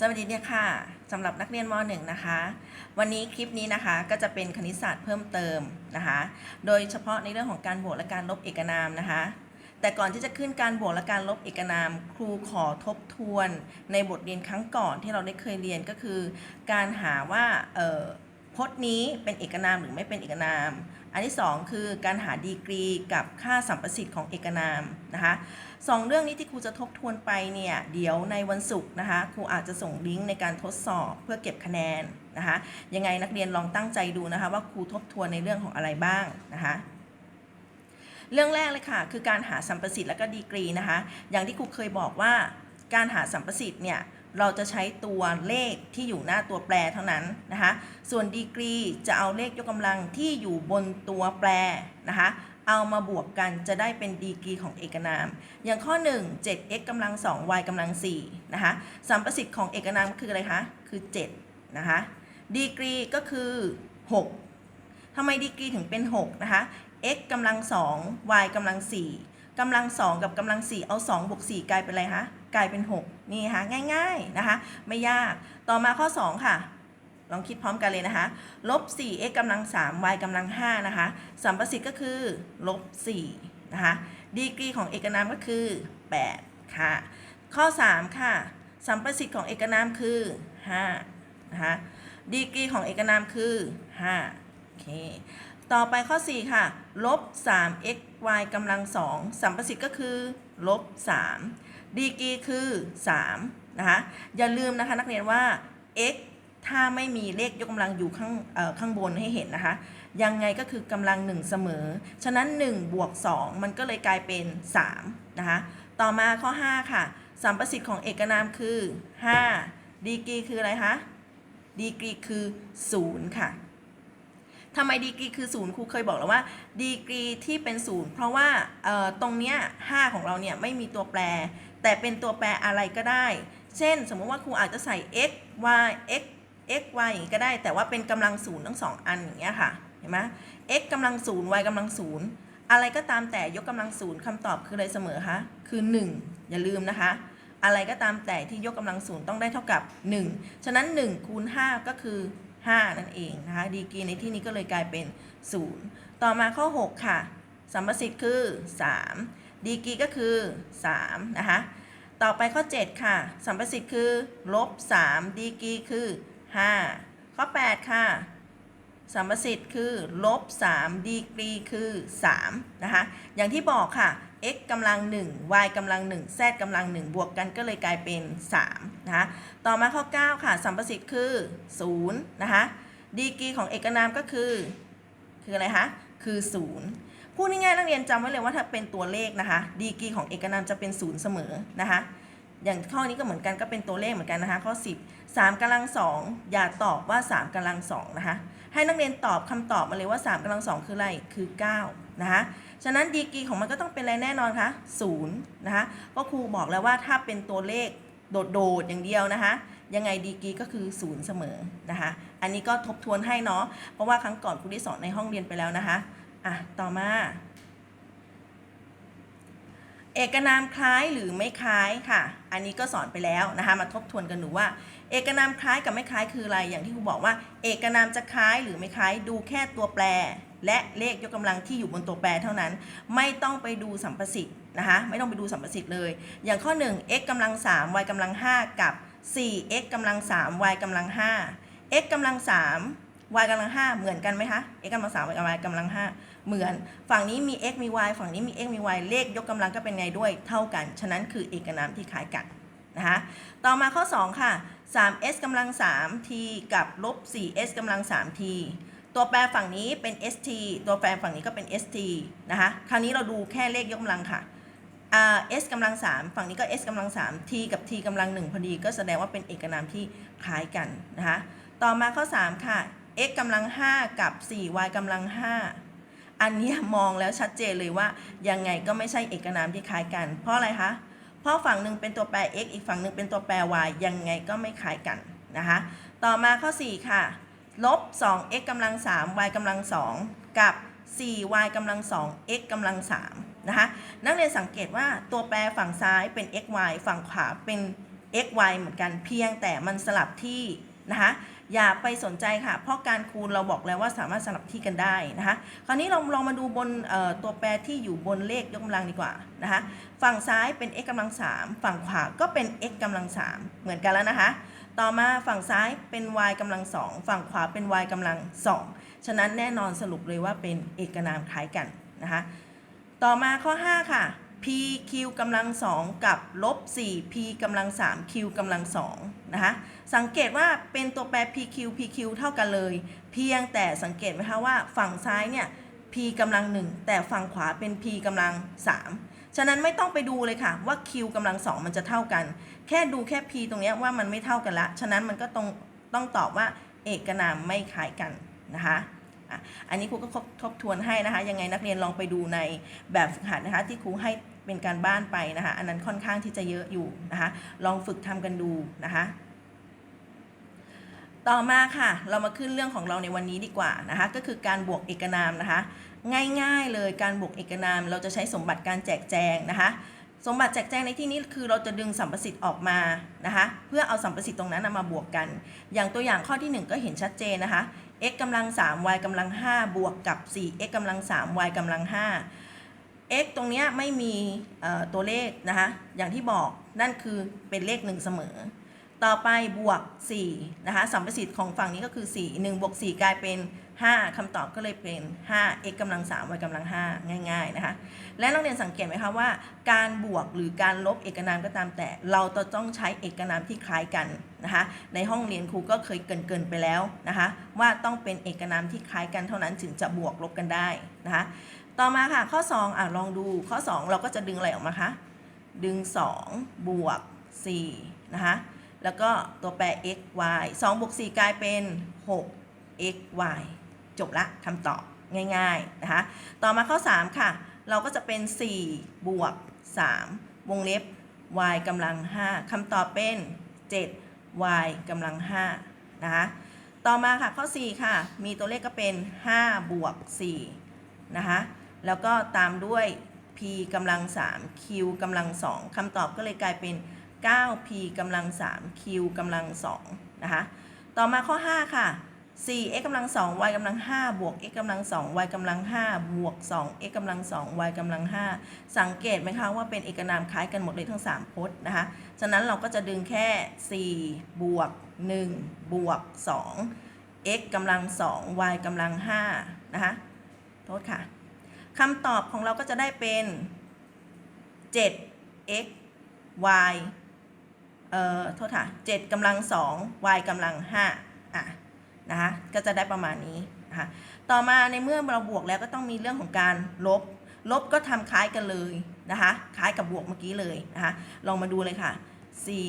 สวัสดีเนี่ยค่ะสำหรับนักเรียนม .1 นะคะ วันนี้คลิปนี้นะคะก็จะเป็นคณิตศาสตร์เพิ่มเติมนะคะ โดยเฉพาะในเรื่องของการบวกและการลบเอกนามนะคะ แต่ก่อนที่จะขึ้นการบวกและการลบเอกนาม ครูขอทบทวน ในบทเรียนครั้งก่อนที่เราได้เคยเรียนก็คือ การหาว่าพจน์นี้เป็นเอกนามหรือไม่เป็นเอกนาม อันที่สองคือการหาดีกรีกับค่าสัมประสิทธิ์ของเอกนามนะคะสองเรื่องนี้ที่ครูจะทบทวนไปเนี่ยเดี๋ยวในวันศุกร์นะคะครูอาจจะส่งลิงก์ในการทดสอบเพื่อเก็บคะแนนนะคะยังไงนักเรียนลองตั้งใจดูนะคะว่าครูทบทวนในเรื่องของอะไรบ้างนะคะเรื่องแรกเลยค่ะคือการหาสัมประสิทธิ์และก็ดีกรีนะคะอย่างที่ครูเคยบอกว่าการหาสัมประสิทธิ์เนี่ย เราจะใช้ตัวเลขที่อยู่หน้าตัวแปรเท่านั้นนะคะ ส่วนดีกรีจะเอาเลขยกกำลังที่อยู่บนตัวแปรนะคะ เอามาบวกกันจะได้เป็นดีกรีของเอกนาม อย่างข้อ 1 7x กำลัง2 y กำลัง4นะคะสัมประสิทธิ์ของเอกนามคืออะไรคะ คือ 7 นะคะ ดีกรีก็คือ 6ทำไมดีกรีถึงเป็น 6 นะคะ x กำลัง2 y กำลัง4กำลัง 2 กับกำลัง 4 เอา 2 บวก 4 กลายเป็นอะไรคะ กลายเป็น 6 นี่ค่ะง่ายๆนะคะ ไม่ยากต่อมาข้อ 2 ค่ะ ลองคิดพร้อมกันเลยนะคะลบ 4x กำลัง 3 y กำลัง 5 นะคะ สัมประสิทธิ์ก็คือลบ4นะคะดีกรีของเอกนามก็คือ 8 ค่ะ ข้อ 3 ค่ะ สัมประสิทธิ์ของเอกนามคือ5นะคะดีกรีของเอกนามคือ5โอเคต่อไปข้อ 4 ค่ะ ลบ 3x y กำลัง 2 สัมประสิทธิ์ก็คือ ลบ 3 ดีกรีคือ3นะคะอย่าลืมนะคะนักเรียนว่า x ถ้าไม่มีเลขยกกำลังอยู่ข้างข้างบนให้เห็นนะคะ ยังไงก็คือกำลัง 1 เสมอ ฉะนั้น1บวก2มันก็เลยกลายเป็น3นะคะต่อมาข้อ 5 ค่ะสัมประสิทธิ์ของเอกนามคือ 5 ดีกรีคืออะไรคะดีกรีคือ 0 ค่ะทำไมดีกรีคือ0ครูเคยบอกแล้วว่าดีกรีที่เป็น0เพราะว่าตรงเนี้ย5ของเราเนี่ยไม่มีตัวแปร แต่เป็นตัวแปรอะไรก็ได้ เช่น สมมติว่าครูอาจจะใส่ x y x x y อย่างนี้ก็ได้ แต่ว่าเป็นกำลังศูนย์ทั้งสองอันอย่างเงี้ยค่ะ เห็นไหม x กำลังศูนย์ y กำลังศูนย์อะไรก็ตามแต่ยกกำลังศูนย์คำตอบคืออะไรเสมอคะ คือ 1 อย่าลืมนะคะ อะไรก็ตามแต่ที่ยกกำลังศูนย์ต้องได้เท่ากับ 1 ฉะนั้น 1 คูณ 5 ก็คือ 5 นั่นเองนะคะ ดีกรีในที่นี้ก็เลยกลายเป็น 0 ต่อมาข้อ 6 ค่ะสัมประสิทธิ์คือ 3 ดีกรีก็คือ 3 นะคะ ต่อไปข้อ 7 ค่ะ สัมประสิทธิ์คือลบ3ดีกรีคือ 5 ข้อ 8 ค่ะ สัมประสิทธิ์คือลบ3ดีกรีคือ3นะคะ อย่างที่บอกค่ะ x กำลัง 1 y กำลัง 1 z กำลัง 1 บวกกันก็เลยกลายเป็น3นะคะ ต่อมาข้อ 9 ค่ะ สัมประสิทธิ์คือ0นะคะ ดีกรีของเอกนามก็คือ คืออะไรคะ คือ 0 พูดง่ายๆนักเรียนจำไว้เลยว่าถ้าเป็นตัวเลขนะคะดีกรีของเอกนามจะเป็น0เสมอนะคะอย่างข้อนี้ก็เหมือนกันก็เป็นตัวเลขเหมือนกันนะคะ ข้อ 10 3กำลัง2อย่าตอบว่า 3กำลัง2นะคะให้นักเรียนตอบคำตอบมาเลยว่า 3กำลัง2คืออะไรคือ 9 นะคะฉะนั้นดีกรีของมันก็ต้องเป็นอะไรแน่นอนคะ0นะคะก็ครูบอกแล้วว่าถ้าเป็นตัวเลขโดดๆอย่างเดียวนะคะยังไงดีกรีก็คือ0เสมอนะคะ อันนี้ก็ทบทวนให้เนาะ เพราะว่าครั้งก่อนครูได้สอนในห้องเรียนไปแล้วนะคะ อะ ต่อมา เอกนามคล้ายหรือไม่คล้ายค่ะ อันนี้ก็สอนไปแล้วนะคะ มาทบทวนกันดูว่า เอกนามคล้ายกับไม่คล้ายคืออะไร อย่างที่ครูบอกว่า เอกนามจะคล้ายหรือไม่คล้ายดูแค่ตัวแปร และเลขยกกำลังที่อยู่บนตัวแปรเท่านั้น ไม่ต้องไปดูสัมประสิทธิ์นะคะ ไม่ต้องไปดูสัมประสิทธิ์เลย อย่างข้อ 1 x กำลัง 3 y กำลัง 5 กับ 4x กำลัง 3 y กำลัง 5 x กำลัง 3 y กำลัง5เหมือนกันไหมคะ x กำลัง3 y กำลัง5เหมือน ฝั่งนี้มี x มี y ฝั่งนี้มี x มี y เลขยกกำลังก็เป็นไงด้วยเท่ากัน ฉะนั้นคือเอกนามที่คล้ายกันนะคะ ต่อมาข้อ 2 ค่ะ 3s กำลัง 3t กับลบ 4s กำลัง 3t ตัวแปรฝั่งนี้เป็น st ตัวแปรฝั่งนี้ก็เป็น st นะคะ คราวนี้เราดูแค่เลขยกกำลังค่ะ s กำลัง 3 ฝั่งนี้ก็ s กำลัง 3 t กับ t กำลัง 1 พอดี ก็แสดงว่าเป็นเอกนามที่คล้ายกันนะคะ ต่อมาข้อ 3 ค่ะ x กำลัง 5 กับ 4y กำลัง 5 อันนี้มองแล้วชัดเจนเลยว่า ยังไงก็ไม่ใช่เอกนามที่คล้ายกัน เพราะอะไรคะ เพราะฝั่งหนึ่งเป็นตัวแปร x อีกฝั่งหนึ่งเป็นตัวแปร y ยังไงก็ไม่คล้ายกันนะคะ ต่อมาข้อ 4 ค่ะ ลบ 2x กำลัง 3 y กำลัง 2 กับ 4y กำลัง 2 x กำลัง 3 นะคะ นักเรียนสังเกตว่าตัวแปรฝั่งซ้ายเป็น x y ฝั่งขวาเป็น x y เหมือนกันเพียงแต่มันสลับที่นะคะ อย่าไปสนใจค่ะ เพราะการคูณเราบอกแล้วว่าสามารถสลับที่กันได้นะคะ คราวนี้เราลองมาดูบนตัวแปรที่อยู่บนเลขยกกำลังดีกว่านะคะ ฝั่งซ้ายเป็น x กำลัง 3 ฝั่งขวาก็เป็น x กำลัง 3 เหมือนกันแล้วนะคะ ต่อมาฝั่งซ้ายเป็น y กำลัง 2 ฝั่งขวาเป็น y กำลัง 2 ฉะนั้นแน่นอนสรุปเลยว่าเป็นเอกนามคล้ายกันนะคะ ต่อมาข้อ 5 ค่ะ pq กำลัง2กับลบ 4p กำลัง 3q กำลัง2นะคะสังเกตว่าเป็นตัวแปร pq pq เท่ากันเลย เพียงแต่สังเกตไหมคะว่าฝั่งซ้ายเนี่ย p กำลัง1แต่ฝั่งขวาเป็น p กำลัง3ฉะนั้นไม่ต้องไปดูเลยค่ะว่า q กำลัง2มันจะเท่ากัน แค่ดูแค่ p ตรงเนี้ยว่ามันไม่เท่ากันละ ฉะนั้นมันก็ต้องต้องตอบว่าเอกนามไม่คล้ายกันนะคะอันนี้ครูก็ทบทวนให้นะคะ ยังไงนักเรียนลองไปดูในแบบฝึกหัดนะคะที่ครูให้ เป็นการบ้านไปนะคะ อันนั้นค่อนข้างที่จะเยอะอยู่นะคะ ลองฝึกทำกันดูนะคะต่อมาค่ะ เรามาขึ้นเรื่องของเราในวันนี้ดีกว่านะคะ ก็คือการบวกเอกนามนะคะ ง่ายๆเลยการบวกเอกนาม เราจะใช้สมบัติการแจกแจงนะคะ สมบัติแจกแจงในที่นี้คือเราจะดึงสัมประสิทธิ์ออกมานะคะ เพื่อเอาสัมประสิทธิ์ตรงนั้นนะมาบวกกัน อย่างตัวอย่างข้อที่ 1 ก็เห็นชัดเจนนะคะ x กำลัง3 y กำลัง5บวกกับ 4x กำลัง3 y กำลัง5 x ตรงเนี้ยไม่มีตัวเลขนะคะอย่างที่บอกนั่นคือเป็นเลข 1 เสมอ ต่อไปบวก4นะคะสัมประสิทธิ์ของฝั่งนี้ก็คือ 4 1บวก4กลายเป็น 5คำตอบก็เลยเป็น 5x กำลัง3 y กำลัง 5 ง่าย ๆ นะคะ และนักเรียนสังเกตไหมคะว่า การบวกหรือการลบเอกนามก็ตามแต่ เราจะต้องใช้เอกนามที่คล้ายกันนะคะในห้องเรียนครูก็เคยเกินๆไปแล้วนะคะว่าต้องเป็นเอกนามที่คล้ายกันเท่านั้นถึงจะบวกลบกันได้นะคะ ต่อมาค่ะข้อ2อะลองดูข้อ 2 เราก็จะดึงอะไรออกมาคะดึง 2 บวก4นะคะแล้วก็ตัวแปร x y 2บวก4กลายเป็น 6 x y จบละคำตอบง่ายๆนะคะต่อมาข้อ 3 ค่ะ เราก็จะเป็น 4 บวก 3 วงเล็บ y กำลัง 5คำตอบเป็น 7 y กำลัง5นะคะต่อมาค่ะข้อ 4 ค่ะ มีตัวเลขก็เป็น 5 บวก4นะคะ แล้วก็ตามด้วย p กำลัง 3 q กำลัง 2คำตอบก็เลยกลายเป็น 9p กำลัง 3 q กำลัง 2 นะคะ ต่อมาข้อ 5 ค่ะ 4x กำลัง 2 y กำลัง 5 บวก x กำลัง 2 y กำลัง 5 บวก 2x กำลัง 2 y กำลัง 5 สังเกตไหมคะว่าเป็นเอกนามคล้ายกันหมดเลยทั้ง 3 พจน์นะคะ ฉะนั้นเราก็จะดึงแค่ 4 บวก 1 บวก 2 x กำลัง 2 y กำลัง 5 นะคะ โทษค่ะ คำตอบของเราก็จะได้เป็น 7x y เอ่อโทษค่ะ7กำลัง 2 y กำลัง 5 อะ นะคะ ก็จะได้ประมาณนี้นะคะต่อมาในเมื่อเราบวกแล้วก็ต้องมีเรื่องของการลบ ลบก็ทำคล้ายกันเลยนะคะ คล้ายกับบวกเมื่อกี้เลยนะคะ ลองมาดูเลยค่ะ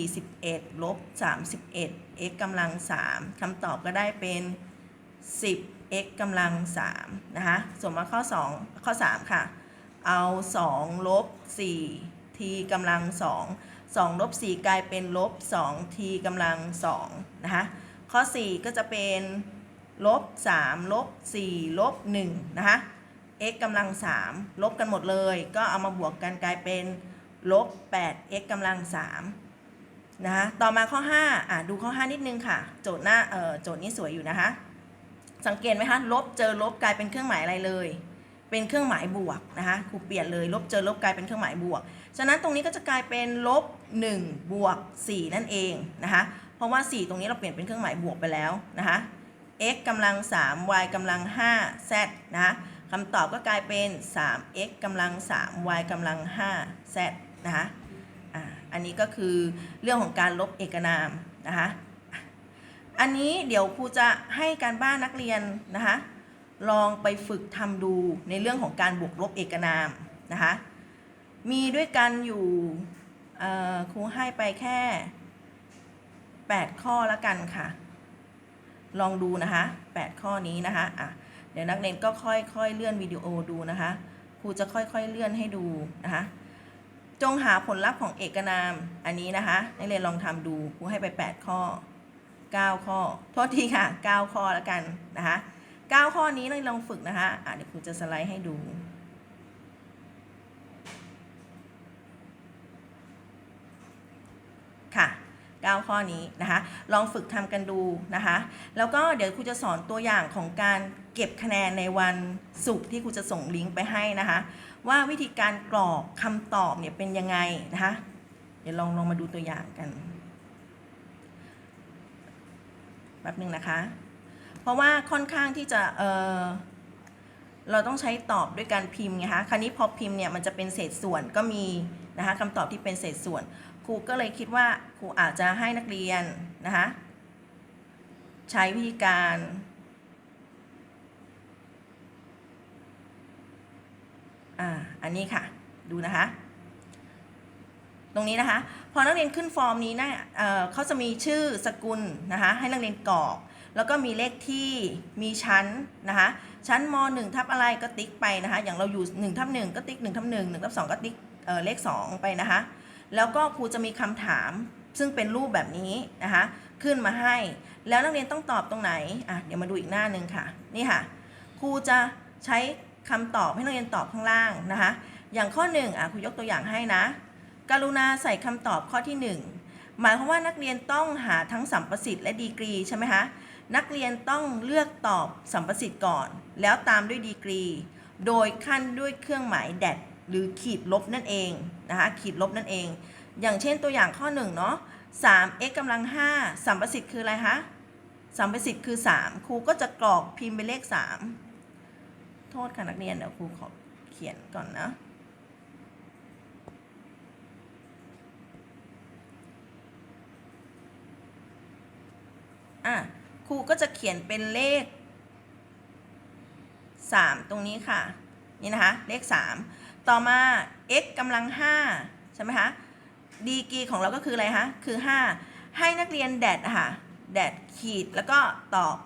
41ลบ31 x กำลัง3คำตอบก็ได้เป็น 10 x กำลัง3นะคะส่วนมาข้อ 2 ข้อ 3 ค่ะ เอา 2 ลบ 4 t กำลัง 2 2 ลบ 4 กลายเป็นลบ 2 t กำลัง2นะคะข้อ 4 ก็จะเป็นลบ 3 ลบ 4 ลบ 1 นะคะ x กำลัง 3 ลบกันหมดเลย ก็เอามาบวกกันกลายเป็นลบ 8 x กำลัง3นะคะต่อมาข้อ 5 อะ ดูข้อ 5 นิดนึงค่ะ โจทย์หน้าเอ่อโจทย์นี้สวยอยู่นะคะ สังเกตไหมคะลบเจอลบกลายเป็นเครื่องหมายอะไรเลย เป็นเครื่องหมายบวกนะคะครูเปลี่ยนเลยลบเจอลบกลายเป็นเครื่องหมายบวก ฉะนั้นตรงนี้ก็จะกลายเป็นลบ1บวก4นั่นเองนะคะเพราะว่า 4 ตรงนี้เราเปลี่ยนเป็นเครื่องหมายบวกไปแล้วนะคะ x กำลัง3 y กำลัง5 z นะคะคำตอบก็กลายเป็น 3x กำลัง 3 y กำลัง 5 z นะคะ อ่า อันนี้ก็คือเรื่องของการลบเอกนามนะคะ อันนี้เดี๋ยวครูจะให้การบ้านนักเรียนนะคะ ลองไปฝึกทำดูในเรื่องของการบวกลบเอกนามนะคะ มีด้วยกันอยู่ครูให้ไปแค่ 8 ข้อล้วกันค่ะ ลองดูนะคะ 8 ข้อนี้นะคะอะเดี๋ยวนักเรียนก็ค่อยๆเลื่อนวิดีโอดูนะคะครูจะค่อยๆเลื่อนให้ดูนะคะ จงหาผลลัพธ์ของเอกนามอันนี้นะคะนักเรียนลองทำดูครูให้ไป 8 ข้อ 9 ข้อ โทษทีค่ะ 9 ข้อแล้วกันนะคะ 9 ข้อนี้เรียนลองฝึกนะคะอะเดี๋ยวครูจะสไลด์ให้ดูค่ะ 9 ข้อนี้นะคะ ลองฝึกทำกันดูนะคะ แล้วก็เดี๋ยวครูจะสอนตัวอย่างของการเก็บคะแนนในวันศุกร์ที่ครูจะส่งลิงก์ไปให้นะคะ ว่าวิธีการกรอกคำตอบเนี่ยเป็นยังไงนะคะ เดี๋ยวลองลองมาดูตัวอย่างกัน แป๊บหนึ่งนะคะ เพราะว่าค่อนข้างที่จะเออเราต้องใช้ตอบด้วยการพิมพ์ไงคะคราวนี้พอพิมพ์เนี่ยมันจะเป็นเศษส่วนก็มีนะคะคำตอบที่เป็นเศษส่วน ครูก็เลยคิดว่าครูอาจจะให้นักเรียนนะคะใช้วิธีการอ่าอันนี้ค่ะ ดูนะคะ ตรงนี้นะคะ พอนักเรียนขึ้นฟอร์มนี้นะเอ่อเขาจะมีชื่อสกุลนะคะให้นักเรียนกรอก แล้วก็มีเลขที่มีชั้นนะคะชั้นม 1 ทับอะไรก็ติ๊กไปนะคะอย่างเราอยู่1ทับ1ก็ติ๊ก1ทับ1 1ทับ2ก็ติ๊กเอ่อเลข 2 ไปนะคะแล้วก็ครูจะมีคำถามซึ่งเป็นรูปแบบนี้นะคะขึ้นมาให้ แล้วนักเรียนต้องตอบตรงไหนอะเดี๋ยวมาดูอีกหน้าหนึ่งค่ะนี่ค่ะครูจะใช้คำตอบให้นักเรียนตอบข้างล่างนะคะอย่างข้อ1อะครูยกตัวอย่างให้นะ กรุณาใส่คำตอบข้อที่ 1 หมายความว่านักเรียนต้องหาทั้งสัมประสิทธิ์และดีกรีใช่ไหมคะ นักเรียนต้องเลือกตอบสัมประสิทธิ์ก่อน แล้วตามด้วยดีกรี โดยขั้นด้วยเครื่องหมายแดดหรือขีดลบนั่นเองนะคะขีดลบนั่นเอง อย่างเช่นตัวอย่างข้อ1เนาะ 3x กำลัง 5 สัมประสิทธิ์คืออะไรคะสัมประสิทธิ์คือ 3 ครูก็จะกรอกพิมพ์เป็นเลข 3 โทษค่ะนักเรียนเดี๋ยวครูขอเขียนก่อนนะ อะครูก็จะเขียนเป็นเลข 3 ตรงนี้ค่ะ นี่นะคะ เลข 3 ต่อมา x กำลัง5ใช่ไหมคะ ดีกีของเราก็คืออะไรคะ คือ 5 ให้นักเรียนแดดค่ะ แดดขีดแล้วก็ตอบ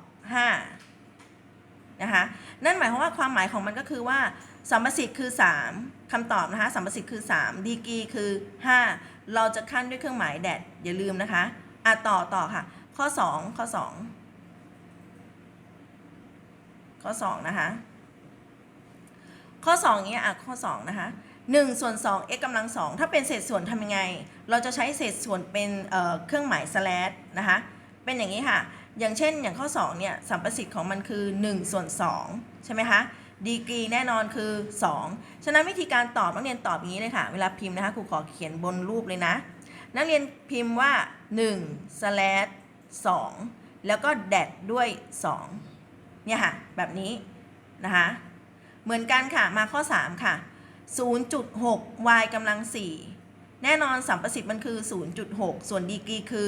5นะคะ นั่นหมายความว่าความหมายของมันก็คือว่าสัมประสิทธิ์คือ 3คำตอบนะคะสัมประสิทธิ์คือ 3 ดีกีคือ 5 เราจะขั้นด้วยเครื่องหมายแดดอย่าลืมนะคะ อะต่อต่อค่ะ ข้อ2ข้อ2ข้อ2นะคะ ข้อ2เนี้ยอะข้อ2นะคะ1ส่วน2 x กำลัง2ถ้าเป็นเศษส่วนทำยังไง เราจะใช้เศษส่วนเป็นเเครื่องหมาย slash นะคะเป็นอย่างนี้ค่ะ อย่างเช่นอย่างข้อ2เนี่ยสัมประสิทธิ์ของมันคือ1ส่วน2ใช่ไหมคะดีกรีแน่นอนคือ 2 ฉะนั้นวิธีการตอบนักเรียนตอบอย่างนี้เลยค่ะ เวลาพิมพ์นะคะครูขอเขียนบนรูปเลยนะ นักเรียนพิมพ์ว่า1 slash 2 แล้วก็แดดด้วย 2 เนี่ยค่ะ แบบนี้นะคะ เหมือนกันค่ะ มาข้อ 3 ค่ะ 0.6 y กำลัง 4 แน่นอนสัมประสิทธิ์มันคือ 0.6 ส่วนดีกรีคือ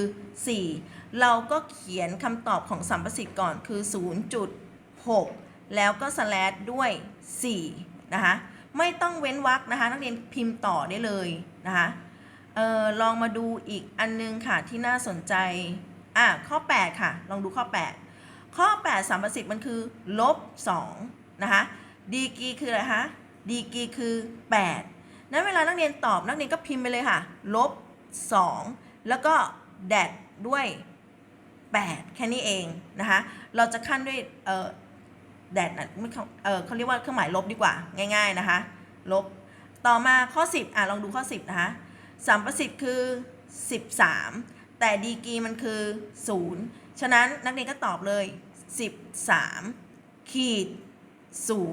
4 เราก็เขียนคำตอบของสัมประสิทธิ์ก่อนคือ 0.6 แล้วก็สแลดด้วย 4 นะคะ ไม่ต้องเว้นวรรคนะคะ นักเรียนพิมพ์ต่อได้เลยนะคะออลองมาดูอีกอันนึงค่ะที่น่าสนใจ อะข้อ 8 ค่ะ ลองดูข้อ 8 ข้อ 8สัมประสิทธิ์มันคือลบ2นะคะดีกีคืออะไรคะดีกีคือ 8 นั้นเวลานักเรียนตอบนักเรียนก็พิมพ์ไปเลยค่ะลบ2แล้วก็แดดด้วย 8 แค่นี้เองนะคะเราจะขั้นด้วยเออแดดนะไม่เขาเออเขาเรียกว่าเครื่องหมายลบดีกว่าง่าย ๆนะคะ ลบต่อมาข้อ 10อะลองดูข้อ 10นะคะสัมประสิทธิ์คือ 13 แต่ดีกรีมันคือ 0 ฉะนั้นนักเรียนก็ตอบเลย 13 ขีด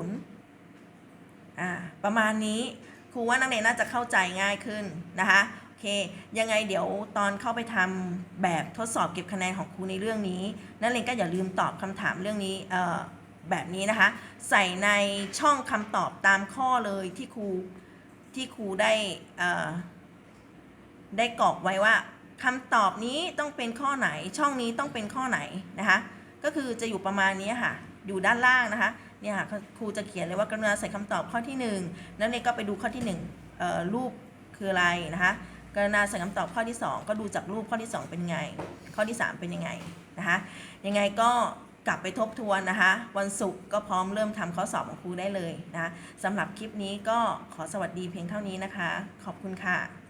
0 อ่า ประมาณนี้ครูว่านักเรียนน่าจะเข้าใจง่ายขึ้นนะคะโอเค ยังไงเดี๋ยวตอนเข้าไปทำแบบทดสอบเก็บคะแนนของครูในเรื่องนี้ นักเรียนก็อย่าลืมตอบคำถามเรื่องนี้เอ่อแบบนี้นะคะ ใส่ในช่องคำตอบตามข้อเลยที่ครูที่ครูได้เอ่อได้กรอกไว้ว่า คำตอบนี้ต้องเป็นข้อไหน ช่องนี้ต้องเป็นข้อไหนนะคะ ก็คือจะอยู่ประมาณนี้ค่ะ อยู่ด้านล่างนะคะ เนี่ยค่ะครูจะเขียนเลยว่ากรุณาใส่คำตอบข้อที่1นึ่งแล้วเนี่ยก็ไปดูข้อที่1เอ่อรูปคืออะไรนะคะกรุณาใส่คำตอบข้อที่ 2 ก็ดูจากรูปข้อที่ 2 เป็นไง ข้อที่ 3 เป็นยังไงนะคะ ยังไงก็กลับไปทบทวนนะคะ วันศุกร์ก็พร้อมเริ่มทำข้อสอบของครูได้เลยนะคะสำหรับคลิปนี้ก็ขอสวัสดีเพียงเท่านี้นะคะ ขอบคุณค่ะ